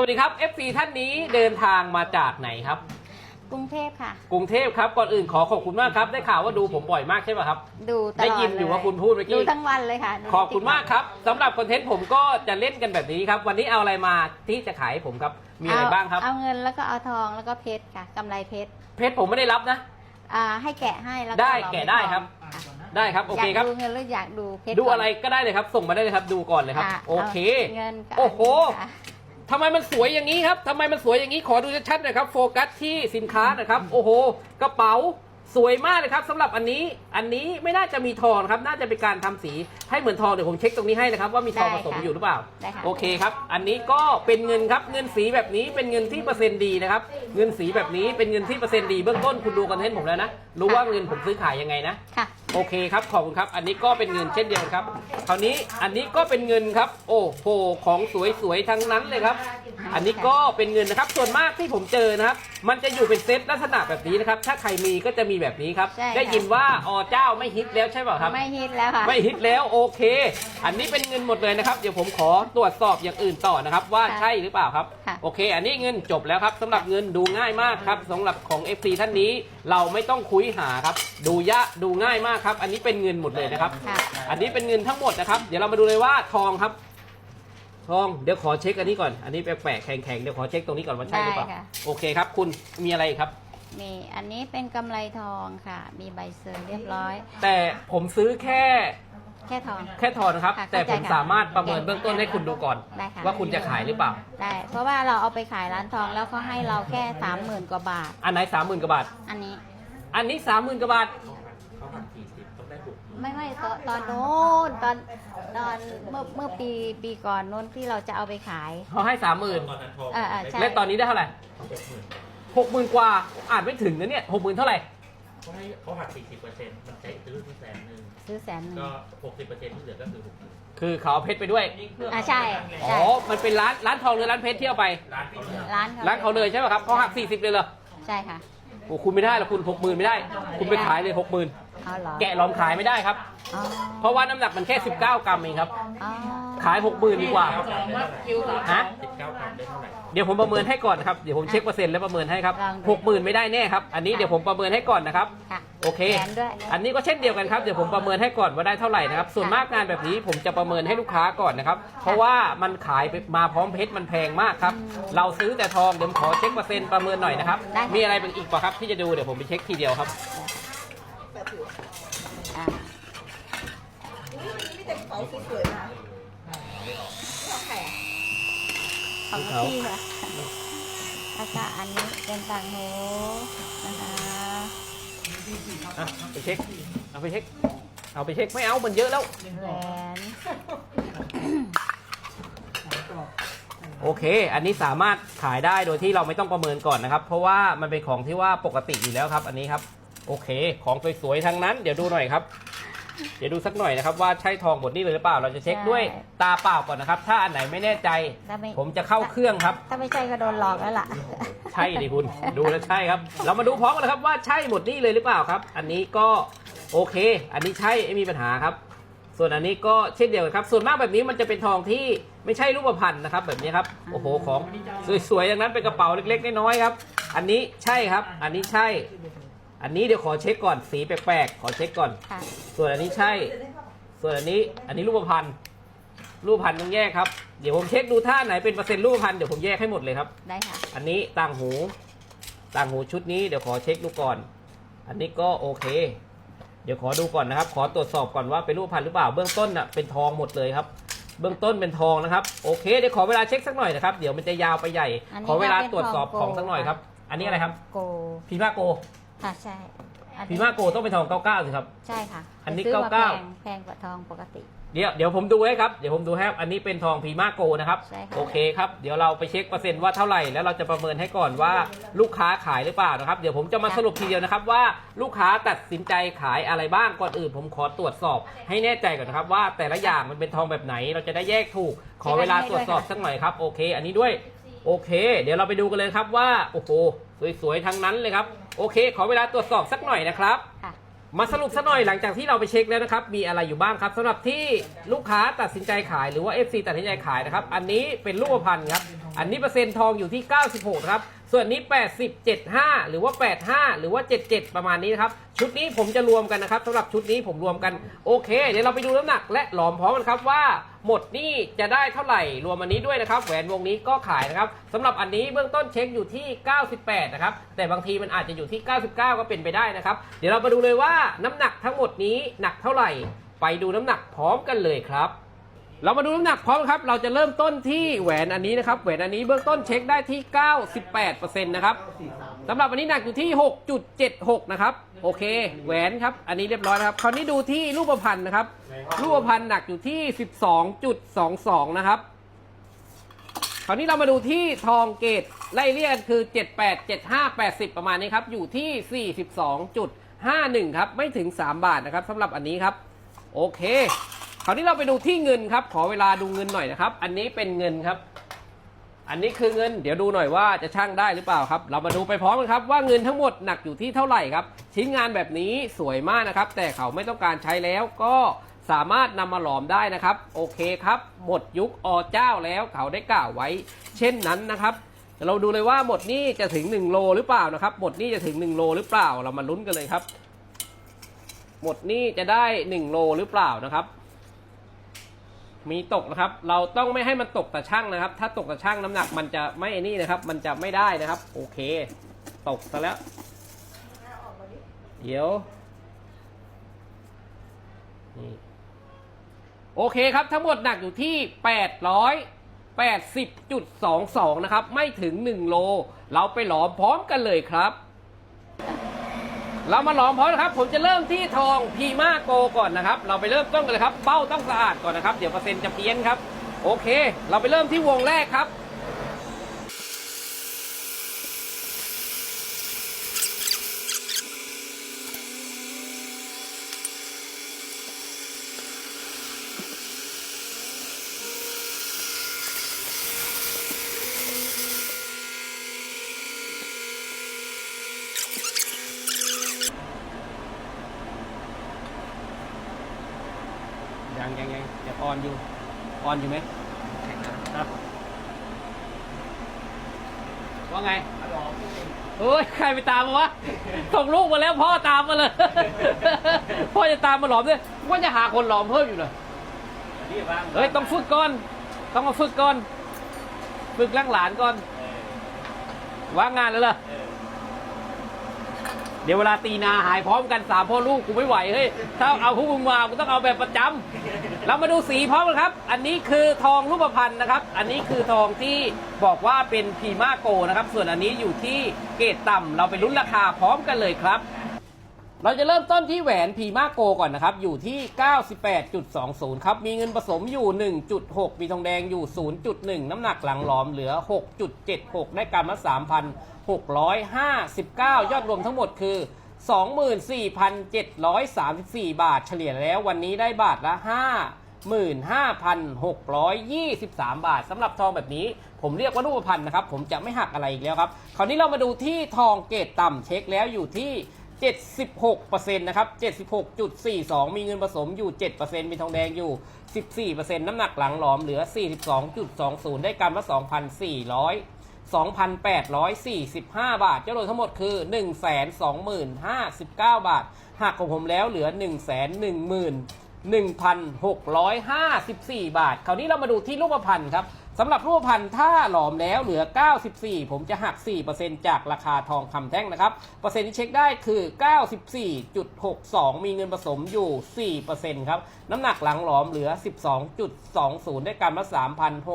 สวัสดีครับ FC ท่านนี้เดินทางมาจากไหนครับ กรุงเทพค่ะ กรุงเทพครับ ก่อนอื่นขอขอบคุณมากครับ ได้ข่าวว่าดูผมบ่อยมากใช่ป่ะครับ ดูตลอดได้ยินอยู่ว่าคุณพูดเมื่อกี้ ดูทั้งวันเลยค่ะดูขอบคุณมากครับสำหรับคอนเทนต์ผมก็จะเล่นกันแบบนี้ครับ วันนี้เอาอะไรมาที่จะขายให้ผมครับ มีอะไรเบ้างครับ เอาเงินแล้วก็เอาทองแล้วก็เพชรค่ะกำไรเพชร เพชรผมไม่ได้รับนะอ่าให้แกะให้แล้วก็ได้ลองแกะได้ครับค่ะได้ครับโอเคครับยากดูเงินหรืออยากดูเพชรดูอะไรก็ได้เลยครับ ส่งมาได้เลยครับ ดูก่อนเลยครับะโอเคาเงินกับโอ้โหค่ะ ทำไมมันสวยอย่างนี้ครับทำไมมันสวยอย่างนี้ขอดูชัดๆหน่อยครับโฟกัสที่สินค้านะครับ โอ้โห กระเป๋าสวยมากเลยครับสำหรับอันนี้อันนี้ไม่น่าจะมีทองนะครับ น่าจะเป็นการทำสีให้เหมือนทองเดี๋ยวผมเช็คตรงนี้ให้นะครับ ว่ามีทองผสมอยู่หรือเปล่า ได้ค่ะ โอเคครับ อันนี้ก็เป็นเงินครับ เงินสีแบบนี้เป็นเงินที่เปอร์เซ็นต์ดีนะครับ เงินสีแบบนี้เป็นเงินที่เปอร์เซ็นต์ดี เบื้องต้นคุณดูคอนเทนต์ผมแล้วนะ รู้ว่าเงินผมซื้อขายยังไงนะ ค่ะโอเคครับขอบคุณครับ อันนี้ก็เป็นเงินเช่นเดียวกันครับ คราวนี้อันนี้ก็เป็นเงินครับ โอ้โหของสวยๆทั้งนั้นเลยครับ อันนี้ก็เป็นเงินนะครับ ส่วนมากที่ผมเจอนะครับ มันจะอยู่เป็นเซตลักษณะแบบนี้นะครับ ถ้าใครมีก็จะมีแบบนี้ครับ ใช่ค่ะ ได้ยินว่าอเจ้าไม่ฮิตแล้วใช่เปล่าครับ ไม่ฮิตแล้วค่ะ ไม่ฮิตแล้วโอเค อันนี้เป็นเงินหมดเลยนะครับ เดี๋ยวผมขอตรวจสอบอย่างอื่นต่อนะครับ ว่าค่ะใช่หรือเปล่าครับ ค่ะ โอเค อันนี้เงินจบแล้วครับสำหรับเงินดูง่ายมากครับสำหรับของ FC ท่านนี้เราไม่ต้องคุยหาครับ ดูยะดูง่ายมากครับ อันนี้เป็นเงินหมดเลยนะครับ ค่ะ อันนี้เป็นเงินทั้งหมดนะครับ เดี๋ยวเรามาดูเลยว่าทองครับ ทอง เดี๋ยวขอเช็คอันนี้ก่อน อันนี้แปลกๆแข็งๆ เดี๋ยวขอเช็คตรงนี้ก่อนว่าใช่หรือเปล่า ได้ค่ะ โอเคครับ คุณ มีอะไรอีกครับ มีอันนี้เป็นกำไรทองค่ะ มีใบเซอร์เรียบร้อย แต่ผมซื้อแค่แค่ทอง แค่ทองนะครับ ค่ะแต่ผมเข้าใจค่ะสามารถประเมินเบื้องต้นให้คุณดูก่อน ได้ค่ะ ว่าคุณจะขายหรือเปล่า ได้เพราะว่าเราเอาไปขายร้านทองแล้วเขาให้เราแค่สามหมื่นกว่าบาท อันไหนสามหมื่นกว่าบาท อันนี้อันนี้สามหมื่นกว่าบาท ไม่ไม่ตอนตอนโน้นตอนตอนเมื่อเมื่อปีปีก่อนโน้นที่เราจะเอาไปขาย เขาให้สามหมื่นตอนนั้นทองเออเออใช่ และตอนนี้ได้เท่าไหร่เจ็ดหมื่นหกหมื่นกว่าอ่านไม่ถึงนะเนี่ยหกหมื่นเท่าไหร่เขาให้เขาหักสี่สิบเปอร์เซ็นต์มันใช้ซื้อที่แสนหนึ่งซื้อแสนหนึ่ง ก็หกสิบเปอร์เซ็นต์ที่เหลือก็คือหกหมื่นคือเขาเอาเพชรไปด้วยอ่าใช่ อ๋อใช่มันเป็นร้านร้านทองหรือร้านเพชรที่เอาไปร้านเขาเนี่ยร้านร้านเขาเลยใช่ไหมครับเขาหักสี่สิบเลยเหรอใช่ค่ะ โอ้คุณไม่ได้หรอกคุณหกหมื่นไม่ได้ คุณไปขายเลยหกหมื่น เอาเหรอแกะหลอมขายไม่ได้ครับ อ๋อเพราะว่าน้ำหนักมันแค่ 19 กรัมเองครับ อ๋อขายหกหมื่นดีกว่าฮะสิบเก้ากรัมได้เท่าไหร่เดี๋ยวผมประเมินให้ก่อนครับ เดี๋ยวผมเช็คเปอร์เซ็นต์แล้วประเมินให้ครับลองดูหกหมื่นไม่ได้แน่ครับ อันนี้เดี๋ยวผมประเมินให้ก่อนนะครับ ค่ะโอเค แถมด้วย อันนี้ก็เช่นเดียวกันครับ เดี๋ยวผมประเมินให้ก่อนว่าได้เท่าไหร่นะครับ ส่วนมากงานแบบนี้ผมจะประเมินให้ลูกค้าก่อนนะครับ เพราะว่ามันขายไปมาพร้อมเพชรมันแพงมากครับ เราซื้อแต่ทองเดี๋ยวผมขอเช็คเปอร์เซ็นต์ประเมินหน่อยนะครับ ได้ค่ะ มีอะไรเป็นอีกปะครับที่จะดูเดี๋ยวผมไปเช็คทีเดียวครับ อ่ามีแต่เขาสวยๆนะของใครอะของพี่ค่ะแล้วก็อันนี้เป็นต่างหูนะคะอะไปเช็ค เอาไปเช็ค เอาไปเช็ค ไม่เอา มันเยอะแล้ว แหวนโอเค อันนี้สามารถขายได้โดยที่เราไม่ต้องประเมินก่อนนะครับ เพราะว่ามันเป็นของที่ว่าปกติอยู่แล้วครับ อันนี้ครับ โอเค ของสวยๆทั้งนั้น เดี๋ยวดูหน่อยครับ เดี๋ยวดูสักหน่อยนะครับว่าใช่ทองหมดนี่เลยหรือเปล่า เราจะเช็คด้วยตาเปล่าก่อนนะครับ ถ้าอันไหนไม่แน่ใจ ถ้าไม่ผมจะเข้าเครื่องครับ ถ้าไม่ใช่ก็โดนหลอกแล้วล่ะ ใช่ดิคุณ ดูแล้วใช่ครับ เรามาดูพร้อมกันนะครับว่าใช่หมดนี่เลยหรือเปล่าครับ อันนี้ก็โอเค อันนี้ใช่ไม่มีปัญหาครับ ส่วนอันนี้ก็เช่นเดียวกันครับ ส่วนมากแบบนี้มันจะเป็นทองที่ไม่ใช่รูปพรรณนะครับ แบบนี้ครับ โอ้โหของสวยๆอย่างนั้นเป็นกระเป๋าเล็กๆน้อยๆครับ อันนี้ใช่ครับ อันนี้ใช่ อันนี้เดี๋ยวขอเช็คก่อนสีแปลกๆ ขอเช็คก่อน ค่ะ ส่วนอันนี้ใช่ ส่วนอันนี้ อันนี้รูปพรรณรูปพรรณต้องแยกครับ เดี๋ยวผมเช็คดูท่าไหนเป็นเปอร์เซ็นต์รูปพรรณเดี๋ยวผมแยกให้หมดเลยครับ ได้ค่ะ อันนี้ต่างหู ต่างหูชุดนี้เดี๋ยวขอเช็คดูก่อน อันนี้ก็โอเค เดี๋ยวขอดูก่อนนะครับ ขอตรวจสอบก่อนว่าเป็นรูปพันธุ์หรือเปล่า เบื้องต้นอะเป็นทองหมดเลยครับ เบื้องต้นเป็นทองนะครับ โอเค เดี๋ยวขอเวลาเช็คสักหน่อยนะครับ เดี๋ยวมันจะยาวไปใหญ่ อันนี้ขอเวลาก็เป็นตรวจสอบทขอองงสักหน่อยครับ อันนี้อะไรครับ โก พีมาโก ค่ะใช่อันพีนี้มาโกต้องเป็นทองเก้าเก้าสิครับ ใช่ค่ะอันนี้ซื้มเก้าแพเก้างแพงกว่าทองปกติ เดี๋ยวเดี๋ยวผมดูให้ครับ เดี๋ยวผมดูให้ครับอันนี้เป็นทองพีมาโกนะครับ ใช่ค่ะ โอเคครับ เดี๋ยวเราไปเช็คเปอร์เซ็นต์ว่าเท่าไหร่ แล้วเราจะประเมินให้ก่อนว่าลูกค้าขายหรือเปล่านะครับ เดี๋ยวผมจะมาสรุปทีเดียวนะครับว่าลูกค้าตัดสินใจขายอะไรบ้าง ก่อนอื่นผมขอตรวจสอบ ให้แน่ใจก่อนนะครับว่าแต่ละอย่างมันเป็นทองแบบไหน เราจะได้แยกถูก ขอเวลาตรวจสอบสักหน่อยครับ โอเค อันนี้ด้วย โอเค เดี๋ยวเราไปดูกันเลยครับว่า โอ้โห สวยๆ ทั้งนั้นเลยครับ โอเค ขอเวลาตรวจสอบสักหน่อยนะครับ ค่ะ มาสรุปซะหน่อยหลังจากที่เราไปเช็คแล้วนะครับ มีอะไรอยู่บ้างครับสำหรับที่ลูกค้าตัดสินใจขายหรือว่า FC ตัดสินใจขายนะครับ อันนี้เป็นรูปพันธ์ครับ อันนี้เปอร์เซ็นต์ทองอยู่ที่ 96 ครับ ส่วนนี้ 80 75 หรือว่า 85 หรือว่า 77 ประมาณนี้นะครับ ชุดนี้ผมจะรวมกันนะครับสำหรับชุดนี้ผมรวมกันโอเค เดี๋ยวเราไปดูน้ำหนักและหลอมพร้อมกันครับว่าหมดนี่จะได้เท่าไหร่รวมอันนี้ด้วยนะครับ แหวนวงนี้ก็ขายนะครับสำหรับอันนี้เบื้องต้นเช็คอยู่ที่ 98 นะครับ แต่บางทีมันอาจจะอยู่ที่ 99 ก็เป็นไปได้นะครับ เดี๋ยวเรามาดูเลยว่าน้ำหนักทั้งหมดนี้หนักเท่าไหร่ ไปดูน้ำหนักพร้อมกันเลยครับ เรามาดูน้ำหนักพร้อมครับ เราจะเริ่มต้นที่แหวนอันนี้นะครับ แหวนอันนี้เบื้องต้นเช็คได้ที่ 98%นะครับสำหรับอันนี้หนักอยู่ที่ 6.76 นะครับ โอเค แหวนครับ อันนี้เรียบร้อยนะครับ คราวนี้ดูที่รูปพรรณนะครับ รูปพรรณหนักอยู่ที่ 12.22 นะครับ คราวนี้เรามาดูที่ทองเกตไล่เรียกกันคือ 78 75 80 ประมาณนี้ครับ อยู่ที่ 42.51 ครับ ไม่ถึง 3 บาทนะครับสำหรับอันนี้ครับ โอเค คราวนี้เราไปดูที่เงินครับ ขอเวลาดูเงินหน่อยนะครับ อันนี้เป็นเงินครับ อันนี้คือเงิน เดี๋ยวดูหน่อยว่าจะช่างได้หรือเปล่าครับ เรามาดูไปพร้อมกันครับว่าเงินทั้งหมดหนักอยู่ที่เท่าไหร่ครับ ชิ้นงานแบบนี้สวยมากนะครับ แต่เขาไม่ต้องการใช้แล้วก็สามารถนำมาหลอมได้นะครับ โอเคครับ หมดยุคอเจ้าแล้วเขาได้กล่าวไว้ เช่นนั้นนะครับเราดูเลยว่าหมดนี่จะถึง 1 โลหรือเปล่านะครับ หมดนี่จะถึง 1 โลหรือเปล่า เรามาลุ้นกันเลยครับ หมดนี่จะได้ 1 โลหรือเปล่านะครับ มีตกนะครับ เราต้องไม่ให้มันตกแต่ช่างนะครับ ถ้าตกแต่ช่างน้ำหนักมันจะไม่นี่นะครับ มันจะไม่ได้นะครับ โอเค ตกซะแล้ว เดี๋ยวนี่โอเคครับ ทั้งหมดหนักอยู่ที่ 880.22 นะครับ ไม่ถึง 1 โล เราไปหลอมพร้อมกันเลยครับ เรามาหลอมพร้อมนะครับ ผมจะเริ่มที่ทองพีมาโกก่อนนะครับ เราไปเริ่มต้นกันเลยครับ เป้าต้องสะอาดก่อนนะครับ เดี๋ยวเปอร์เซ็นต์จะเพี้ยนครับ โอเค เราไปเริ่มที่วงแรกครับ ยังยังยังยัง ออนอยู่ออนอยู่ไหมครับว่าไงเฮ้ยใครไปตามมาวะส่งลูกมาแล้วพ่อตามมาเลย พ่อจะตามมาหลอมด้วยว่าจะหาคนหลอมเพิ่มอยู่เลยนี่บ้างเฮ้ยต้องฝึกก่อน ต้องมาฝึกก่อน ฝึกล้างหลานก่อนว่างงานแล้วเหรอ เดี๋ยวเวลาตีนาหายพร้อมกันสามพ่อลูกกูไม่ไหวเฮ้ยถ้าเอาพวกมึงมากูต้องเอาแบบประจำเรามาดูสีพร้อมกันครับ อันนี้คือทองรูปพรรณนะครับ อันนี้คือทองที่บอกว่าเป็นพีมาโกนะครับ ส่วนอันนี้อยู่ที่เกรดต่ำเราไปลุ้นราคาพร้อมกันเลยครับ เราจะเริ่มต้นที่แหวนพีมาโกก่อนนะครับ อยู่ที่ 98.20 ครับ มีเงินผสมอยู่ 1.6 มีทองแดงอยู่ 0.1 น้ำหนักหลังหลอมเหลือ 6.76 ได้กรัมละ3,659 ยอดรวมทั้งหมดคือ 24,734 บาทเฉลี่ยแล้ววันนี้ได้บาทละ55,623 บาทสำหรับทองแบบนี้ ผมเรียกว่ารูปพรรณนะครับ ผมจะไม่หักอะไรอีกแล้วครับ คราวนี้เรามาดูที่ทองเกรดต่ำเช็คแล้วอยู่ที่ 76%นะครับ76.42 มีเงินผสมอยู่ 7%มีทองแดงอยู่ 14%น้ำหนักหลังหลอมเหลือ 42.20 ได้กรัมละ 2,400 2,845 บาท เจ้าโดยทั้งหมดคือ 120,059 บาท หักของผมแล้วเหลือ 110,000 1,654 บาท คราวนี้เรามาดูที่รูปพรรณครับ สำหรับรูปพรรณถ้าหลอมแล้วเหลือ 94 ผมจะหัก 4%จากราคาทองคำแท่งนะครับ เปอร์เซ็นต์ที่เช็คได้คือ 94.62 มีเงินผสมอยู่ 4%ครับ น้ำหนักหลังหลอมเหลือ 12.20 ได้กรัมละ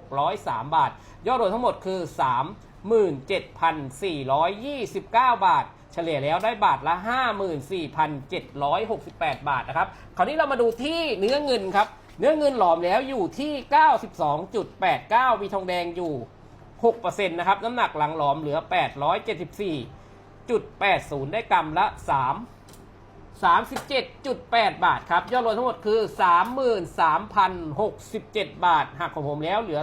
3,603 บาท ยอดรวมทั้งหมดคือ 37,429 บาทเฉลี่ยแล้วได้บาทละ 54,768 บาทนะครับ คราวนี้เรามาดูที่เนื้อเงินครับ เนื้อเงินหลอมแล้วอยู่ที่ 92.89 มีทองแดงอยู่ 6%นะครับ น้ำหนักหลังหลอมเหลือ 874.80 ได้กรัมละ 3 37.8 บาทครับ ยอดรวมทั้งหมดคือ 33,067 บาท หักของผมแล้วเหลือ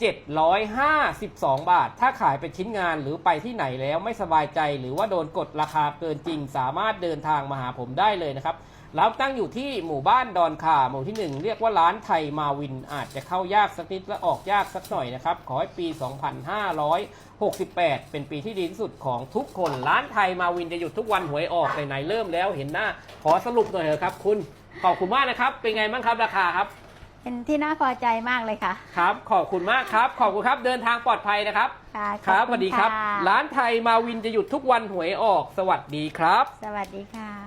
3,752 บาท ถ้าขายเป็นชิ้นงานหรือไปที่ไหนแล้วไม่สบายใจ หรือว่าโดนกดราคาเกินจริง สามารถเดินทางมาหาผมได้เลยนะครับ ร้านตั้งอยู่ที่หมู่บ้านดอนคาหมู่ที่ 1 เรียกว่าร้านไทยมาวินอาจจะเข้ายากสักนิดและออกยากสักหน่อยนะครับ ขอให้ปี 2568 เป็นปีที่ดีที่สุดของทุกคน ร้านไทยมาวินจะหยุดทุกวันหวยออกไหนๆเริ่มแล้วเห็นหน้า ขอสรุปหน่อยเถอะครับ คุณขอบคุณมากนะครับ เป็นไงบ้างครับราคาครับ เป็นที่น่าพอใจมากเลยค่ะ ครับ ขอบคุณมากครับ ขอบคุณครับเดินทางปลอดภัยนะครับค่ะครับขสอวัสณดีครับะร้านไทยมาวินจะหยุดทุกวันหวยออก สวัสดีครับ สวัสดีค่ะ